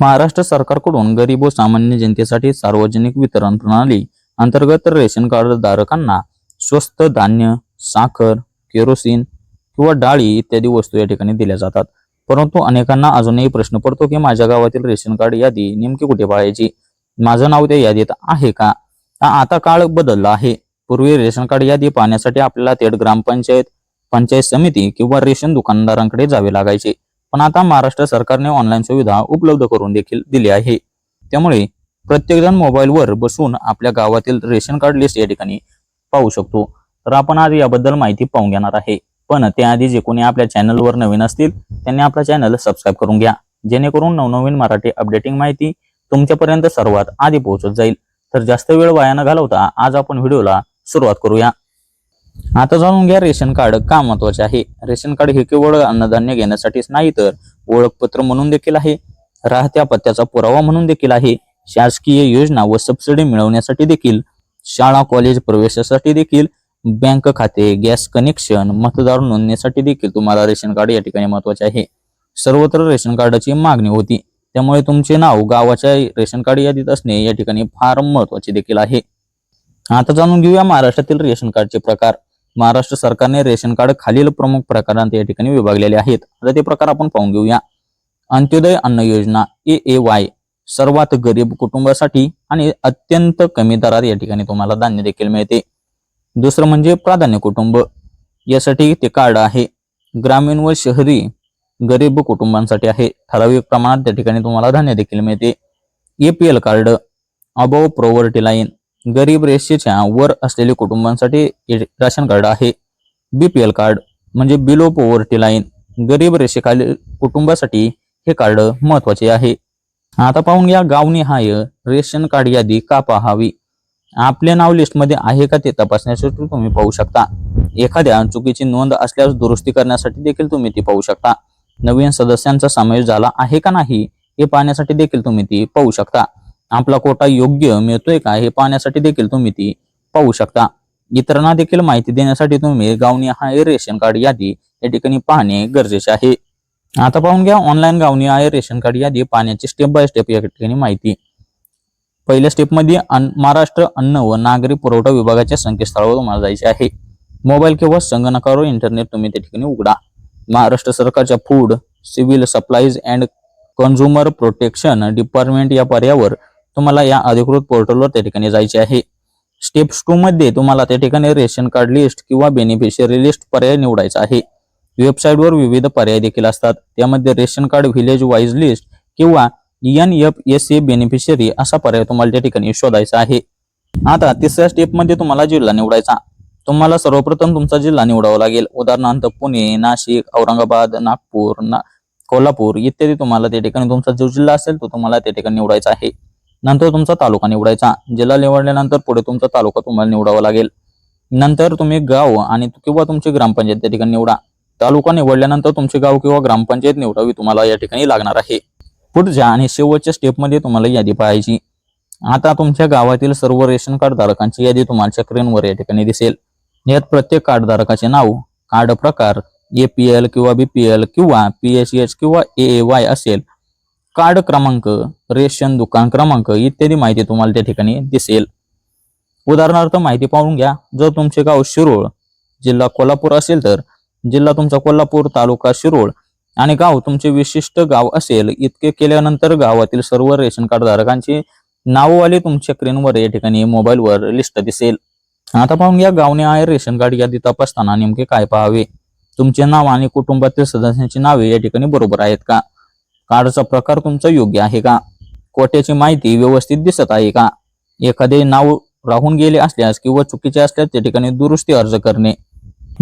महाराष्ट्र सरकारकडून गरीब व सामान्य जनतेसाठी सार्वजनिक वितरण प्रणाली अंतर्गत रेशन कार्ड धारकांना स्वस्त धान्य साखर केरोसिन किंवा डाळी इत्यादी वस्तू या ठिकाणी दिल्या जातात. परंतु अनेकांना अजूनही प्रश्न पडतो की माझ्या गावातील रेशन कार्ड यादी नेमकी कुठे पाळायची? माझं नाव त्या यादीत आहे का? आता काळ बदलला आहे. पूर्वी रेशन कार्ड यादी पाहण्यासाठी आपल्याला थेट ग्रामपंचायत पंचायत समिती किंवा रेशन दुकानदारांकडे जावे लागायचे. पण आता महाराष्ट्र सरकारने ऑनलाईन सुविधा उपलब्ध करून देखील दिली आहे. त्यामुळे प्रत्येकजण मोबाईलवर बसून आपल्या गावातील रेशन कार्ड लिस्ट या ठिकाणी पाहू शकतो. तर आपण आज याबद्दल माहिती पाहून घेणार आहे. पण त्याआधी जे कोणी आपल्या चॅनलवर नवीन असतील त्यांनी आपला चॅनल सबस्क्राईब करून घ्या. जेणेकरून नवनवीन मराठी अपडेटिंग माहिती तुमच्यापर्यंत सर्वात आधी पोहोचत जाईल. तर जास्त वेळ वाया न घालवता आज आपण व्हिडिओला सुरुवात करूया. आता जाणून घ्या रेशन कार्ड का महत्त्वाचे आहे. रेशन कार्ड हे केवळ अन्नधान्य घेण्यासाठीच नाही तर ओळखपत्र म्हणून देखील आहे. राहत्या पत्त्याचा पुरावा म्हणून देखील आहे. शासकीय योजना व सबसिडी मिळवण्यासाठी देखील शाळा कॉलेज प्रवेशासाठी देखील बँक खाते गॅस कनेक्शन मतदार नोंदणीसाठी देखील तुम्हाला रेशन कार्ड या ठिकाणी महत्त्वाचे आहे. सर्वत्र रेशन कार्डाची मागणी होती. त्यामुळे तुमचे नाव गावाच्या रेशन कार्ड यादीत असणे या ठिकाणी फार महत्त्वाचे देखील आहे. आता जाणून घेऊया महाराष्ट्रातील रेशन कार्डचे प्रकार. महाराष्ट्र सरकारने रेशन कार्ड खालील प्रमुख प्रकारांत या ठिकाणी विभागलेले आहेत. आता ते प्रकार आपण पाहून घेऊया. अंत्योदय अन्न योजना ए ए वाय सर्वात गरीब कुटुंबासाठी आणि अत्यंत कमी दरात या ठिकाणी तुम्हाला धान्य देखील मिळते. दुसरं म्हणजे प्राधान्य कुटुंब. यासाठी ते कार्ड आहे. ग्रामीण व शहरी गरीब कुटुंबांसाठी आहे. ठराविक प्रमाणात त्या ठिकाणी तुम्हाला धान्य देखील मिळते. APL card above poverty line गरीब रेषेच्या वर असलेले कुटुंबांसाठी राशन कार्ड आहे. बीपीएल कार्ड म्हणजे बिलो पॉवर्टी लाईन गरीब रेषेखालील कुटुंबासाठी हे कार्ड महत्त्वाचे आहे. आता पाहून या गावनिहाय रेशन कार्ड यादी का पाहावी? आपले नाव लिस्टमध्ये आहे का ते तपासण्यासाठी तुम्ही पाहू शकता. एखाद्या चुकीची नोंद असल्यास दुरुस्ती करण्यासाठी देखील तुम्ही ती पाहू शकता. नवीन सदस्यांचा समावेश झाला आहे का नाही हे पाहण्यासाठी देखील तुम्ही ती पाहू शकता. आपला कोटा योग्य मिळतोय का हे पाहण्यासाठी देखील तुम्ही ती पाहू शकता. इतरांना देखील माहिती देण्यासाठी तुम्ही गावनी हाय रेशन कार्ड यादी या ठिकाणी पाहणे गरजेचे आहे. आता पाहून घ्या ऑनलाईन गावनी हाय रेशन कार्ड यादी पाहण्याची स्टेप बाय स्टेप या ठिकाणी माहिती. पहिल्या स्टेपमध्ये अन- महाराष्ट्र अन्न व नागरी पुरवठा विभागाच्या संकेतस्थळावर तुम्हाला जायचे आहे. मोबाईल किंवा संगणकावर इंटरनेट तुम्ही त्या ठिकाणी उघडा. महाराष्ट्र सरकारच्या food civil supplies and consumer protection department या पर्यावर तुम्हाला या अधिकृत पोर्टलवर त्या ठिकाणी जायचे आहे. स्टेप टू मध्ये तुम्हाला त्या ठिकाणी रेशन कार्ड लिस्ट किंवा बेनिफिशियरी लिस्ट पर्याय निवडायचा आहे. वेबसाईटवर विविध पर्याय देखील असतात. त्यामध्ये ration card village wise list किंवा N F S A beneficiary असा पर्याय तुम्हाला त्या ठिकाणी शोधायचा आहे. आता तिसऱ्या स्टेपमध्ये तुम्हाला जिल्हा निवडायचा. तुम्हाला सर्वप्रथम तुमचा जिल्हा निवडावा लागेल. उदाहरणार्थ पुणे नाशिक औरंगाबाद नागपूर ना कोल्हापूर इत्यादी तुम्हाला त्या ठिकाणी तुमचा जो जिल्हा असेल तो तुम्हाला त्या ठिकाणी निवडायचा आहे. नंतर तुमचा तालुका निवडायचा. जिल्हा निवडल्यानंतर पुढे तुमचा तालुका तुम्हाला निवडावा लागेल. नंतर तुम्ही गाव आणि किंवा तुमची ग्रामपंचायत त्या ठिकाणी निवडा. तालुका निवडल्यानंतर तुमचे गाव किंवा ग्रामपंचायत निवडावी तुम्हाला या ठिकाणी लागणार आहे. पुढच्या आणि शेवटच्या स्टेपमध्ये तुम्हाला यादी पाहायची. आता तुमच्या गावातील सर्व रेशन कार्ड धारकांची यादी तुम्हाला स्क्रीनवर या ठिकाणी दिसेल. यात प्रत्येक कार्ड धारकाचे नाव कार्ड प्रकार एपीएल किंवा बीपीएल किंवा पीएसएच किंवा ए वाय असेल. कार्ड क्रमांक रेशन दुकान क्रमांक इत्यादी माहिती तुम्हाला त्या ठिकाणी दिसेल. उदाहरणार्थ माहिती पाहून घ्या. जर तुमचे गाव शिरोळ जिल्हा कोल्हापूर असेल तर जिल्हा तुमचा कोल्हापूर तालुका शिरोळ आणि गाव तुमचे विशिष्ट गाव असेल इतके केल्यानंतर गावातील सर्व रेशन कार्ड धारकांची नाववाली तुमच्या स्क्रीनवर या ठिकाणी मोबाईलवर लिस्ट दिसेल. आता पाहून घ्या गावने आहे रेशन कार्ड यादी तपासताना नेमके काय पाहावे? तुमचे नाव आणि कुटुंबातील सदस्यांची नावे या ठिकाणी बरोबर आहेत का? कार्डचा प्रकार तुमचा योग्य आहे का? कोट्याची माहिती व्यवस्थित दिसत आहे का? एखादे नाव राहून गेले असल्यास किंवा चुकीचे असल्यास त्या ठिकाणी दुरुस्ती अर्ज करणे.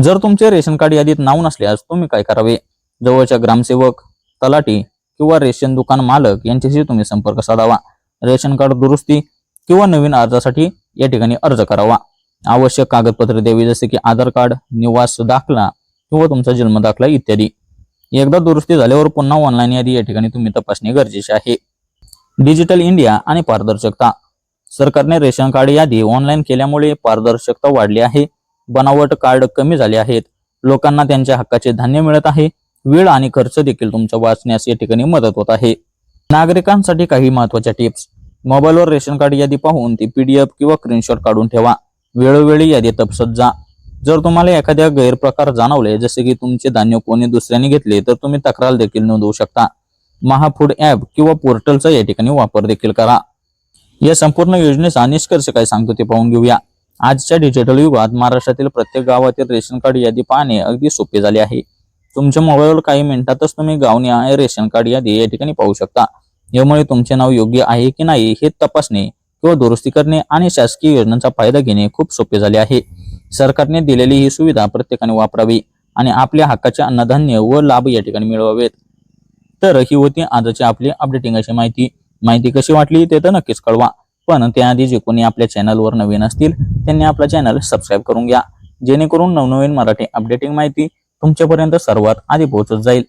जर तुमचे रेशन कार्ड यादीत नाव नसल्यास तुम्ही काय करावे? जवळच्या ग्रामसेवक तलाठी किंवा रेशन दुकान मालक यांच्याशी तुम्ही संपर्क साधावा. रेशन कार्ड दुरुस्ती किंवा नवीन अर्जासाठी या ठिकाणी अर्ज करावा. आवश्यक कागदपत्रे द्यावी जसे की आधार कार्ड निवास दाखला किंवा तुमचा जन्म दाखला इत्यादी. एकदा दुरुस्ती झाल्यावर पुन्हा ऑनलाईन यादी या ठिकाणी तुम्ही तपासणे गरजेचे आहे. डिजिटल इंडिया आणि पारदर्शकता. सरकारने रेशन कार्ड यादी ऑनलाईन केल्यामुळे पारदर्शकता वाढली आहे. बनावट कार्ड कमी झाले आहेत. लोकांना त्यांच्या हक्काचे धान्य मिळत आहे. वेळ आणि खर्च देखील तुमच्या वाचण्यास या ठिकाणी मदत होत आहे. नागरिकांसाठी काही महत्त्वाच्या टिप्स. मोबाईलवर रेशन कार्ड यादी पाहून ती पीडीएफ किंवा स्क्रीनशॉट काढून ठेवा. वेळोवेळी यादी तपसत जा. जर तुम्हाला एखाद्या गैरप्रकार जाणवले जसे की तुमचे धान्य कोणी दुसऱ्याने घेतले तर तुम्ही तक्रार देखील नोंदवू शकता. महाफूड ऍप किंवा पोर्टलचा या ठिकाणी वापर देखील करा. या संपूर्ण योजनेचा निष्कर्ष काय सांगतो ते पाहून घेऊया. आजच्या डिजिटल युगात महाराष्ट्रातील प्रत्येक गावातील रेशन कार्ड यादी पाहणे अगदी सोपे झाले आहे. तुमच्या मोबाईलवर काही मिनिटातच तुम्ही गावनिहाय रेशन कार्ड यादी या ठिकाणी पाहू शकता. यामुळे तुमचे नाव योग्य आहे की नाही हे तपासणे किंवा दुरुस्ती करणे आणि शासकीय योजनांचा फायदा घेणे खूप सोपे झाले आहे. सरकारने दिलेली ही सुविधा प्रत्येकाने वापरावी आणि आपल्या हक्काचे अन्नधान्य व लाभ या ठिकाणी मिळवावेत. तर ही होती आजची आपली अपडेटिंग अशी माहिती. माहिती कशी वाटली ते तर नक्कीच कळवा. पण त्याआधी जे कोणी आपल्या चॅनलवर नवीन असतील त्यांनी आपला चॅनल सबस्क्राईब करून घ्या. जेणेकरून नवनवीन मराठी अपडेटिंग माहिती तुमच्यापर्यंत सर्वात आधी पोहोचत जाईल.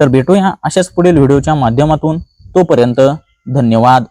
तर भेटूया अशाच पुढील व्हिडिओच्या माध्यमातून. तोपर्यंत धन्यवाद.